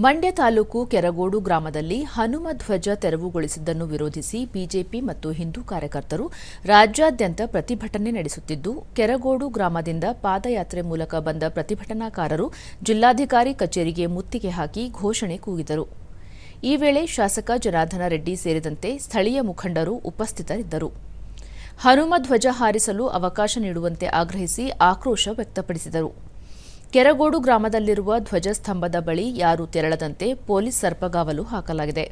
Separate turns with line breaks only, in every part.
ಮಂಡ್ಯ ತಾಲೂಕು ಕೆರಗೋಡು ಗ್ರಾಮದಲ್ಲಿ ಹನುಮ ಧ್ವಜ ತೆರವುಗೊಳಿಸಿದ್ದನ್ನು ವಿರೋಧಿಸಿ ಬಿಜೆಪಿ ಮತ್ತು ಹಿಂದೂ ಕಾರ್ಯಕರ್ತರು ರಾಜ್ಯಾದ್ಯಂತ ಪ್ರತಿಭಟನೆ ನಡೆಸುತ್ತಿದ್ದು, ಕೆರಗೋಡು ಗ್ರಾಮದಿಂದ ಪಾದಯಾತ್ರೆ ಮೂಲಕ ಬಂದ ಪ್ರತಿಭಟನಾಕಾರರು ಜಿಲ್ಲಾಧಿಕಾರಿ ಕಚೇರಿಗೆ ಮುತ್ತಿಗೆ ಹಾಕಿ ಘೋಷಣೆ ಕೂಗಿದರು. ಈ ವೇಳೆ ಶಾಸಕ ಜನಾರ್ದನ ರೆಡ್ಡಿ ಸೇರಿದಂತೆ ಸ್ಥಳೀಯ ಮುಖಂಡರು ಉಪಸ್ಥಿತರಿದ್ದರು. ಹನುಮ ಧ್ವಜ ಹಾರಿಸಲು ಅವಕಾಶ ನೀಡುವಂತೆ ಆಗ್ರಹಿಸಿ ಆಕ್ರೋಶ ವ್ಯಕ್ತಪಡಿಸಿದರು. ಕೆರಗೋಡು ಗ್ರಾಮದಲ್ಲಿರುವ ಧ್ವಜಸ್ತಂಭದ ಬಳಿ ಯಾರೂ ತೆರಳದಂತೆ ಪೊಲೀಸ್ ಸರ್ಪಗಾವಲು ಹಾಕಲಾಗಿದೆ.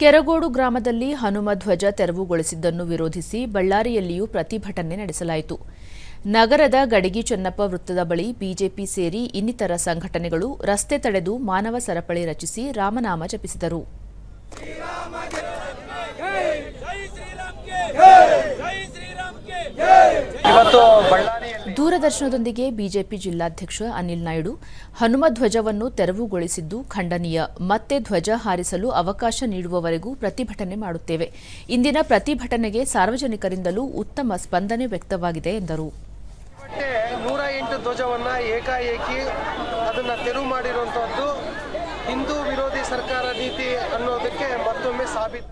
ಕೆರಗೋಡು ಗ್ರಾಮದಲ್ಲಿ ಹನುಮ ಧ್ವಜ ತೆರವುಗೊಳಿಸಿದ್ದನ್ನು ವಿರೋಧಿಸಿ ಬಳ್ಳಾರಿಯಲ್ಲಿಯೂ ಪ್ರತಿಭಟನೆ ನಡೆಸಲಾಯಿತು. ನಗರದ ಗಡಿಗಿ ಚೆನ್ನಪ್ಪ ವೃತ್ತದ ಬಳಿ ಬಿಜೆಪಿ ಸೇರಿ ಇನ್ನಿತರ ಸಂಘಟನೆಗಳು ರಸ್ತೆ ತಡೆದು ಮಾನವ ಸರಪಳಿ ರಚಿಸಿ ರಾಮನಾಮ ಜಪಿಸಿದರು. ದೂರದರ್ಶನದೊಂದಿಗೆ ಬಿಜೆಪಿ ಜಿಲ್ಲಾಧ್ಯಕ್ಷ ಅನಿಲ್ ನಾಯ್ಡು ಹನುಮ ಧ್ವಜವನ್ನು ತೆರವುಗೊಳಿಸಿದ್ದು ಖಂಡನೀಯ. ಮತ್ತೆ ಧ್ವಜ ಹಾರಿಸಲು ಅವಕಾಶ ನೀಡುವವರೆಗೂ ಪ್ರತಿಭಟನೆ ಮಾಡುತ್ತೇವೆ. ಇಂದಿನ ಪ್ರತಿಭಟನೆಗೆ ಸಾರ್ವಜನಿಕರಿಂದಲೂ ಉತ್ತಮ ಸ್ಪಂದನೆ ವ್ಯಕ್ತವಾಗಿದೆ ಎಂದರು.
ಧ್ವಜವನ್ನ ಏಕಾಏಕಿ ಅದನ್ನ ತೆರವು ಮಾಡಿರುವಂಥದ್ದು ಹಿಂದೂ ವಿರೋಧಿ ಸರ್ಕಾರ ನೀತಿ ಅನ್ನೋದಕ್ಕೆ ಮತ್ತೊಮ್ಮೆ ಸಾಬೀತು.